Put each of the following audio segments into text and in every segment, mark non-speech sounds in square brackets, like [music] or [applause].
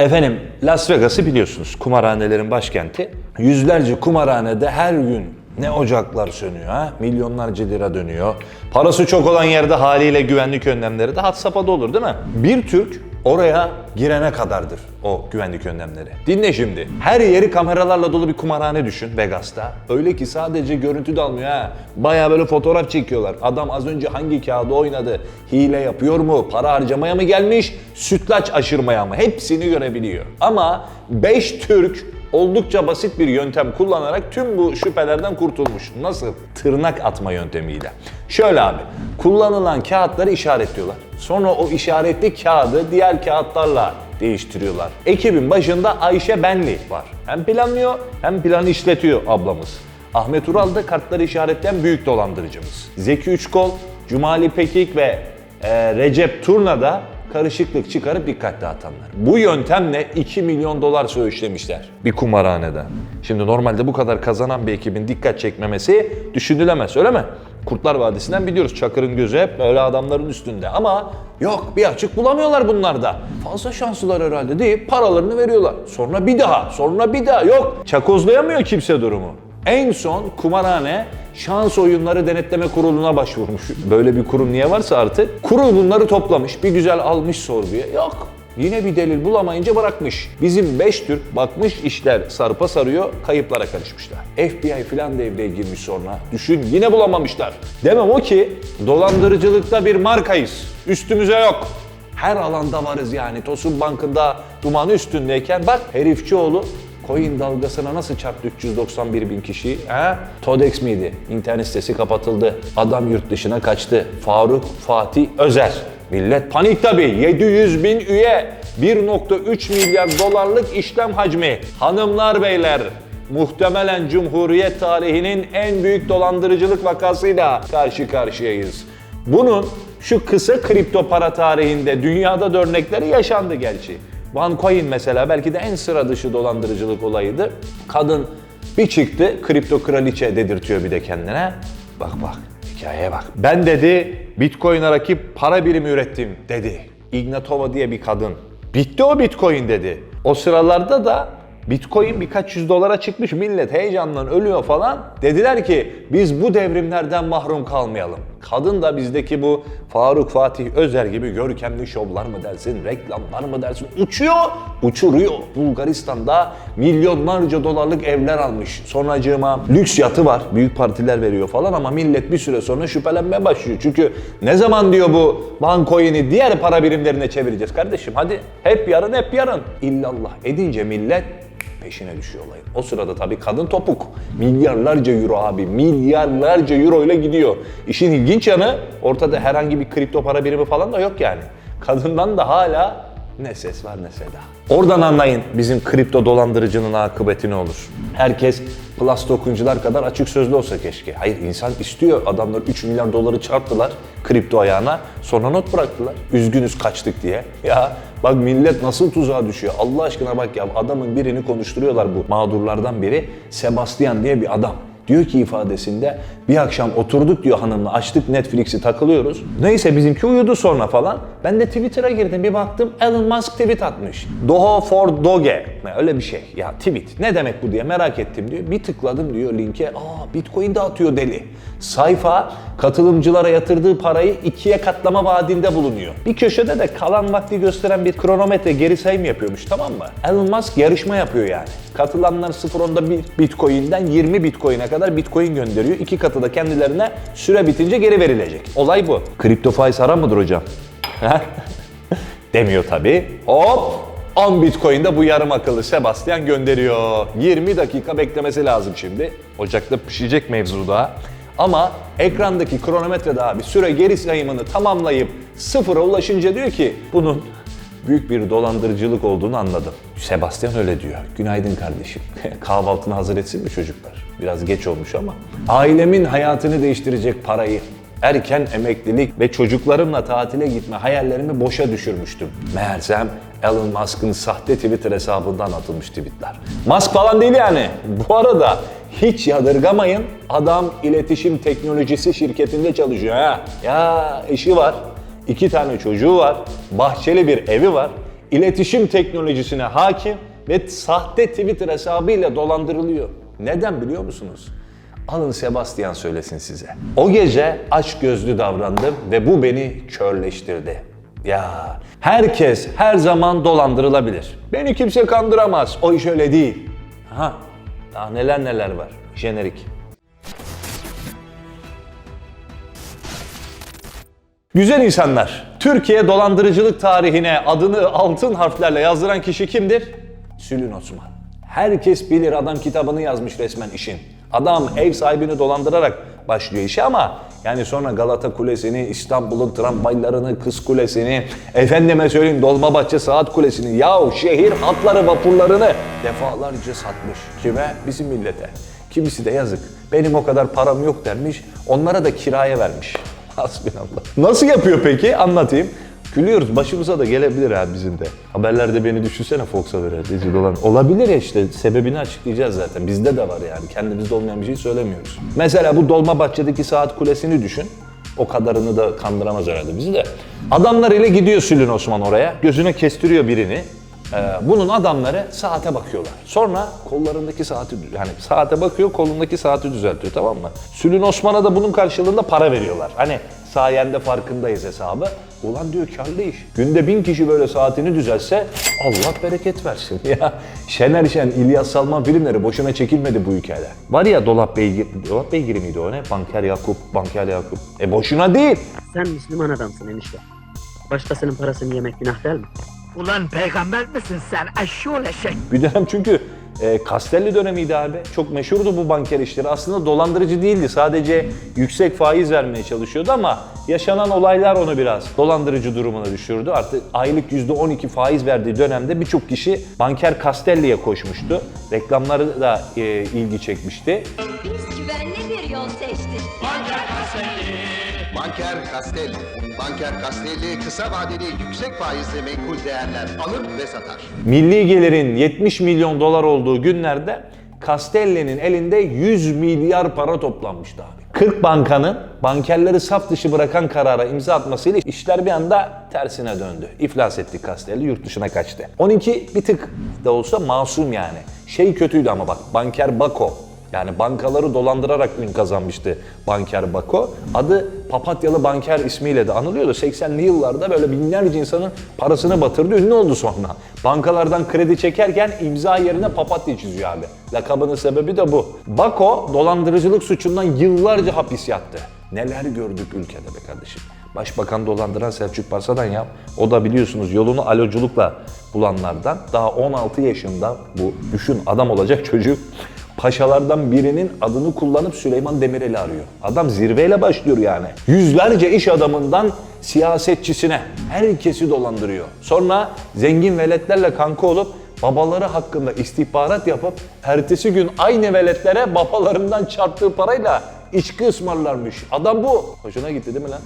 Efendim Las Vegas'ı biliyorsunuz kumarhanelerin başkenti. Yüzlerce kumarhanede her gün ne ocaklar sönüyor ha? Milyonlarca lira dönüyor. Parası çok olan yerde haliyle güvenlik önlemleri de had safhada olur değil mi? Bir Türk oraya girene kadardır o güvenlik önlemleri. Dinle şimdi. Her yeri kameralarla dolu bir kumarhane düşün Vegas'ta. Öyle ki sadece görüntü de almıyor ha. Baya böyle fotoğraf çekiyorlar. Adam az önce hangi kağıdı oynadı? Hile yapıyor mu? Para harcamaya mı gelmiş? Sütlaç aşırmaya mı? Hepsini görebiliyor. Ama 5 Türk oldukça basit bir yöntem kullanarak tüm bu şüphelerden kurtulmuş. Nasıl? Tırnak atma yöntemiyle. Şöyle abi, kullanılan kağıtları işaretliyorlar. Sonra o işaretli kağıdı diğer kağıtlarla değiştiriyorlar. Ekibin başında Ayşe Benli var. Hem planlıyor hem planı işletiyor ablamız. Ahmet Ural da kartları işaretleyen büyük dolandırıcımız. Zeki Üçkol, Cumali Pekik ve e, Recep Turna da karışıklık çıkarıp dikkat dağıtanlar. Bu yöntemle 2 milyon dolar söğüşlemişler bir kumarhanede. Şimdi normalde bu kadar kazanan bir ekibin dikkat çekmemesi düşünülemez öyle mi? Kurtlar Vadisi'nden biliyoruz Çakır'ın gözü hep böyle adamların üstünde ama yok bir açık bulamıyorlar bunlarda. Fazla şanslılar herhalde deyip paralarını veriyorlar. Sonra bir daha, sonra bir daha yok. Çakozlayamıyor kimse durumu. En son kumarhane şans oyunları denetleme kuruluna başvurmuş. Böyle bir kurum niye varsa artık. Kurul bunları toplamış, bir güzel almış sorguya. Yok. Yine bir delil bulamayınca bırakmış. Bizim 5 Türk bakmış işler sarpa sarıyor, kayıplara karışmışlar. FBI filan devreye girmiş sonra. Düşün yine bulamamışlar. Demem o ki dolandırıcılıkta bir markayız. Üstümüze yok. Her alanda varız yani. Tosun Bankı'nda dumanı üstündeyken bak herifçioğlu Coin dalgasına nasıl çarptı 391 bin kişi? He? Todex miydi? İnternet sitesi kapatıldı. Adam yurt dışına kaçtı. Faruk Fatih Özer. Millet panik tabii. 700 bin üye. 1.3 milyar dolarlık işlem hacmi. Hanımlar beyler muhtemelen Cumhuriyet tarihinin en büyük dolandırıcılık vakasıyla karşı karşıyayız. Bunun şu kısa kripto para tarihinde dünyada da örnekleri yaşandı gerçi. OneCoin mesela belki de en sıra dışı dolandırıcılık olayıydı. Kadın bir çıktı kripto kraliçe dedirtiyor bir de kendine. Bak bak hikayeye bak. Ben dedi Bitcoin'e rakip para birimi ürettim dedi. Ignatova diye bir kadın. Bitti o Bitcoin dedi. O sıralarda da Bitcoin birkaç yüz dolara çıkmış millet heyecandan ölüyor falan. Dediler ki biz bu devrimlerden mahrum kalmayalım. Kadın da bizdeki bu Faruk Fatih Özer gibi görkemli şovlar mı dersin, reklamlar mı dersin uçuyor, uçuruyor. Bulgaristan'da milyonlarca dolarlık evler almış. Sonracığıma lüks yatı var, büyük partiler veriyor falan ama millet bir süre sonra şüphelenmeye başlıyor. Çünkü ne zaman diyor bu Bancoin'i diğer para birimlerine çevireceğiz kardeşim hadi hep yarın hep yarın. İllallah edince millet peşine düşüyor olayın. O sırada tabii kadın topuk. Milyarlarca euro abi, milyarlarca euro ile gidiyor. İşin ilginç yanı ortada herhangi bir kripto para birimi falan da yok yani. Kadından da hala ne ses var ne seda. Oradan anlayın bizim kripto dolandırıcının akıbeti ne olur. Herkes plus tokencular kadar açık sözlü olsa keşke. Hayır insan istiyor. Adamlar 3 milyar doları çarptılar kripto ayağına. Sonra not bıraktılar. Üzgünüz kaçtık diye. Ya bak millet nasıl tuzağa düşüyor. Allah aşkına bak ya adamın birini konuşturuyorlar bu mağdurlardan biri. Sebastian diye bir adam. Diyor ki ifadesinde bir akşam oturduk diyor hanımla açtık Netflix'i takılıyoruz. Neyse bizimki uyudu sonra falan. Ben de Twitter'a girdim bir baktım Elon Musk tweet atmış. Doho for Doge. Öyle bir şey. Ya tweet ne demek bu diye merak ettim diyor. Bir tıkladım diyor linke. Aa Bitcoin dağıtıyor deli. Sayfa katılımcılara yatırdığı parayı ikiye katlama vaadinde bulunuyor. Bir köşede de kalan vakti gösteren bir kronometre geri sayım yapıyormuş tamam mı? Elon Musk yarışma yapıyor yani. Katılanlar 0.10'da bir Bitcoin'den 20 Bitcoin'e kadar Bitcoin gönderiyor. İki katı da kendilerine süre bitince geri verilecek. Olay bu. Kripto faiz haram mıdır hocam? [laughs] Demiyor tabii. Hop 10 Bitcoin'de bu yarım akıllı Sebastian gönderiyor. 20 dakika beklemesi lazım şimdi. Ocakta pişecek mevzu daha. Ama ekrandaki kronometrede abi süre geri sayımını tamamlayıp sıfıra ulaşınca diyor ki bunun büyük bir dolandırıcılık olduğunu anladım. Sebastian öyle diyor. Günaydın kardeşim. [laughs] Kahvaltını hazır etsin mi çocuklar? Biraz geç olmuş ama. Ailemin hayatını değiştirecek parayı erken emeklilik ve çocuklarımla tatile gitme hayallerimi boşa düşürmüştüm. Meğersem Elon Musk'ın sahte Twitter hesabından atılmış tweetler. Musk falan değil yani. Bu arada hiç yadırgamayın. Adam iletişim teknolojisi şirketinde çalışıyor ha. Ya eşi var, iki tane çocuğu var, bahçeli bir evi var. iletişim teknolojisine hakim ve sahte Twitter hesabıyla dolandırılıyor. Neden biliyor musunuz? Alın Sebastian söylesin size. O gece aç gözlü davrandım ve bu beni körleştirdi. Ya herkes her zaman dolandırılabilir. Beni kimse kandıramaz. O iş öyle değil. Ha, daha neler neler var. Jenerik. Güzel insanlar, Türkiye dolandırıcılık tarihine adını altın harflerle yazdıran kişi kimdir? Sülün Osman. Herkes bilir adam kitabını yazmış resmen işin. Adam ev sahibini dolandırarak başlıyor işe ama yani sonra Galata Kulesi'ni, İstanbul'un tramvaylarını, Kız Kulesi'ni, efendime söyleyeyim Dolmabahçe Saat Kulesi'ni, yahu şehir hatları vapurlarını defalarca satmış. Kime? Bizim millete. Kimisi de yazık. Benim o kadar param yok dermiş, onlara da kiraya vermiş. [laughs] Hasbinallah. Nasıl yapıyor peki? Anlatayım. Gülüyoruz. Başımıza da gelebilir ha bizim de. Haberlerde beni düşünsene Fox'a verir. Rezil olan. Olabilir ya işte. Sebebini açıklayacağız zaten. Bizde de var yani. Kendimizde olmayan bir şey söylemiyoruz. Mesela bu Dolmabahçe'deki saat kulesini düşün. O kadarını da kandıramaz herhalde bizi de. Adamlar ile gidiyor Sülün Osman oraya. Gözüne kestiriyor birini. Ee, bunun adamları saate bakıyorlar. Sonra kollarındaki saati yani saate bakıyor kolundaki saati düzeltiyor tamam mı? Sülün Osman'a da bunun karşılığında para veriyorlar. Hani sayende farkındayız hesabı. Ulan diyor karlı iş. Günde bin kişi böyle saatini düzelse Allah bereket versin. [laughs] Ya Şener Şen, İlyas Salman filmleri boşuna çekilmedi bu ülkeler. Var ya Dolap Beygir, Dolap Beygiri miydi o ne? Banker Yakup, Banker Yakup. E boşuna değil. Sen Müslüman adamsın enişte. Başkasının parasını yemek günah değil mi? Ulan peygamber misin sen eşşoğlu eşek? Bir dönem çünkü e, Castelli dönemiydi abi. Çok meşhurdu bu banker işleri. Aslında dolandırıcı değildi. Sadece yüksek faiz vermeye çalışıyordu ama yaşanan olaylar onu biraz dolandırıcı durumuna düşürdü. Artık aylık %12 faiz verdiği dönemde birçok kişi banker Castelli'ye koşmuştu. Reklamları da e, ilgi çekmişti. Biz güvenli bir yol seçtik. Banker Castelli. Banker Castelli kısa vadeli yüksek faizli menkul değerler alır ve satar. Milli gelirin 70 milyon dolar olduğu günlerde Castelli'nin elinde 100 milyar para toplanmıştı abi. 40 bankanın bankerleri saf dışı bırakan karara imza atmasıyla işler bir anda tersine döndü. İflas etti Castelli, yurt dışına kaçtı. 12 bir tık da olsa masum yani. Şey kötüydü ama bak banker Bako yani bankaları dolandırarak ün kazanmıştı banker Bako. Adı Papatyalı Banker ismiyle de anılıyordu. 80'li yıllarda böyle binlerce insanın parasını batırdı, ünlü oldu sonra. Bankalardan kredi çekerken imza yerine papatya çiziyor abi. Lakabının sebebi de bu. Bako dolandırıcılık suçundan yıllarca hapis yattı. Neler gördük ülkede be kardeşim. Başbakan dolandıran Selçuk Parsa'dan ya. O da biliyorsunuz yolunu aloculukla bulanlardan. Daha 16 yaşında bu düşün adam olacak çocuk paşalardan birinin adını kullanıp Süleyman Demirel'i arıyor. Adam zirveyle başlıyor yani. Yüzlerce iş adamından siyasetçisine herkesi dolandırıyor. Sonra zengin veletlerle kanka olup babaları hakkında istihbarat yapıp ertesi gün aynı veletlere babalarından çarptığı parayla içki ısmarlarmış. Adam bu. Hoşuna gitti değil mi lan?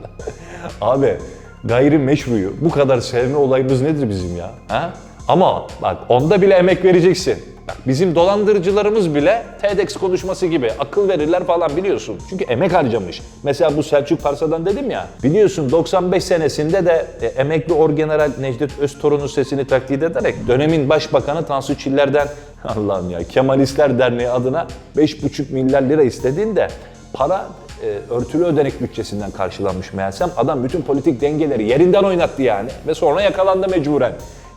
[laughs] Abi gayrimeşruyu bu kadar sevme olayımız nedir bizim ya? Ha? Ama bak onda bile emek vereceksin. Bizim dolandırıcılarımız bile TEDx konuşması gibi akıl verirler falan biliyorsun. Çünkü emek harcamış. Mesela bu Selçuk Parsa'dan dedim ya. Biliyorsun 95 senesinde de e, emekli Orgeneral Necdet Öztorun'un sesini taklit ederek dönemin başbakanı Tansu Çiller'den [laughs] Allah'ım ya Kemalistler Derneği adına 5,5 milyar lira istediğinde para e, örtülü ödenek bütçesinden karşılanmış meğersem adam bütün politik dengeleri yerinden oynattı yani ve sonra yakalandı mecburen.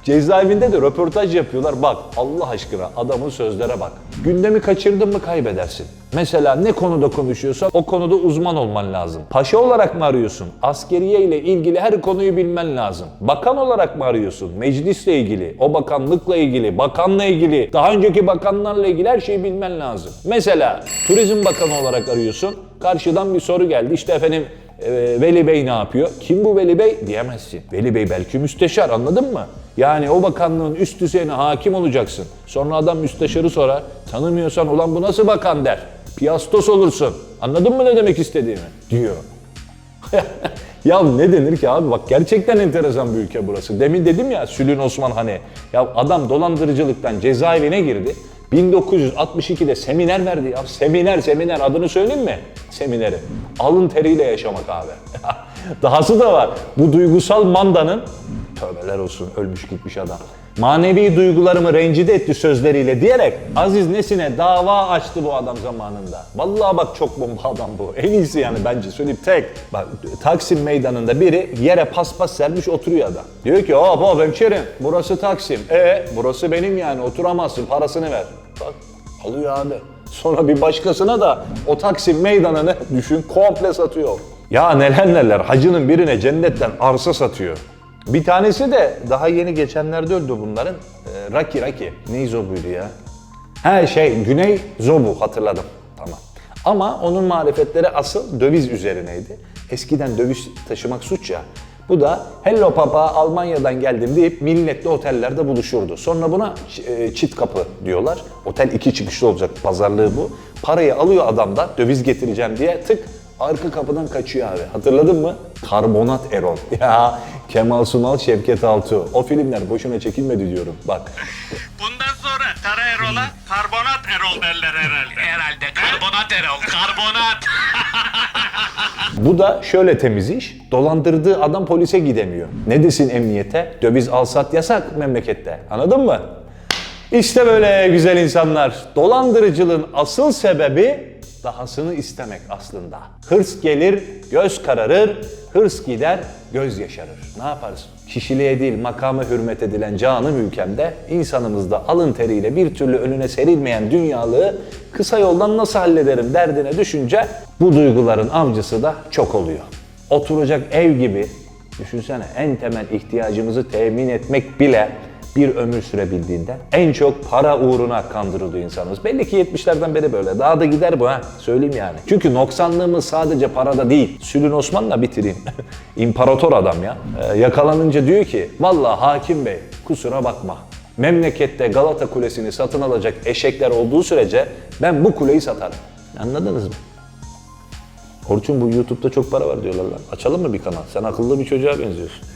Cezaevinde de röportaj yapıyorlar. Bak Allah aşkına adamın sözlere bak. Gündemi kaçırdın mı kaybedersin. Mesela ne konuda konuşuyorsan o konuda uzman olman lazım. Paşa olarak mı arıyorsun? Askeriye ile ilgili her konuyu bilmen lazım. Bakan olarak mı arıyorsun? Meclisle ilgili, o bakanlıkla ilgili, bakanla ilgili, daha önceki bakanlarla ilgili her şeyi bilmen lazım. Mesela Turizm Bakanı olarak arıyorsun. Karşıdan bir soru geldi. İşte efendim e, Veli Bey ne yapıyor? Kim bu Veli Bey? Diyemezsin. Veli Bey belki müsteşar anladın mı? Yani o bakanlığın üst düzeyine hakim olacaksın. Sonra adam müsteşarı sorar. Tanımıyorsan ulan bu nasıl bakan der. Piyastos olursun. Anladın mı ne demek istediğimi? Diyor. [laughs] ya ne denir ki abi bak gerçekten enteresan bir ülke burası. Demin dedim ya Sülün Osman hani ya adam dolandırıcılıktan cezaevine girdi. 1962'de seminer verdi ya. Seminer seminer adını söyleyeyim mi? Semineri. Alın teriyle yaşamak abi. [laughs] Dahası da var. Bu duygusal mandanın Tövbeler olsun ölmüş gitmiş adam. Manevi duygularımı rencide etti sözleriyle diyerek Aziz Nesin'e dava açtı bu adam zamanında. Vallahi bak çok bomba adam bu. En iyisi yani bence söyleyeyim tek. Bak Taksim meydanında biri yere paspas sermiş oturuyor adam. Diyor ki hop hop hemşerim burası Taksim. E burası benim yani oturamazsın parasını ver. Bak alıyor abi. Sonra bir başkasına da o Taksim meydanını [laughs] düşün komple satıyor. Ya neler neler hacının birine cennetten arsa satıyor. Bir tanesi de daha yeni geçenlerde öldü bunların. Ee, Raki Raki. Ne buydu ya? Ha şey Güney Zobu hatırladım. Tamam. Ama onun marifetleri asıl döviz üzerineydi. Eskiden döviz taşımak suç ya. Bu da Hello Papa Almanya'dan geldim deyip milletle otellerde buluşurdu. Sonra buna e, çit kapı diyorlar. Otel iki çıkışlı olacak pazarlığı bu. Parayı alıyor adam da döviz getireceğim diye tık arka kapıdan kaçıyor abi. Hatırladın mı? Karbonat Erol. [laughs] Ya Kemal Sunal, Şevket Altuğ. O filmler boşuna çekilmedi diyorum. Bak Bundan sonra Kara Erol'a karbonat Erol derler herhalde. Herhalde. Karbonat Erol, karbonat. [laughs] Bu da şöyle temiz iş. Dolandırdığı adam polise gidemiyor. Ne desin emniyete? Döviz alsat yasak memlekette. Anladın mı? İşte böyle güzel insanlar. Dolandırıcılığın asıl sebebi dahasını istemek aslında. Hırs gelir, göz kararır, hırs gider, göz yaşarır. Ne yaparsın? Kişiliğe değil makama hürmet edilen canım ülkemde insanımızda alın teriyle bir türlü önüne serilmeyen dünyalığı kısa yoldan nasıl hallederim derdine düşünce bu duyguların avcısı da çok oluyor. Oturacak ev gibi düşünsene en temel ihtiyacımızı temin etmek bile bir ömür sürebildiğinde en çok para uğruna kandırılıyor insanımız. Belli ki 70'lerden beri böyle. Daha da gider bu ha. Söyleyeyim yani. Çünkü noksanlığımız sadece parada değil. Sülün Osman'la bitireyim. [laughs] İmparator adam ya. Ee, yakalanınca diyor ki Vallahi hakim bey kusura bakma. Memlekette Galata Kulesi'ni satın alacak eşekler olduğu sürece ben bu kuleyi satarım. Anladınız mı? Orçun bu YouTube'da çok para var diyorlar lan. Açalım mı bir kanal? Sen akıllı bir çocuğa benziyorsun.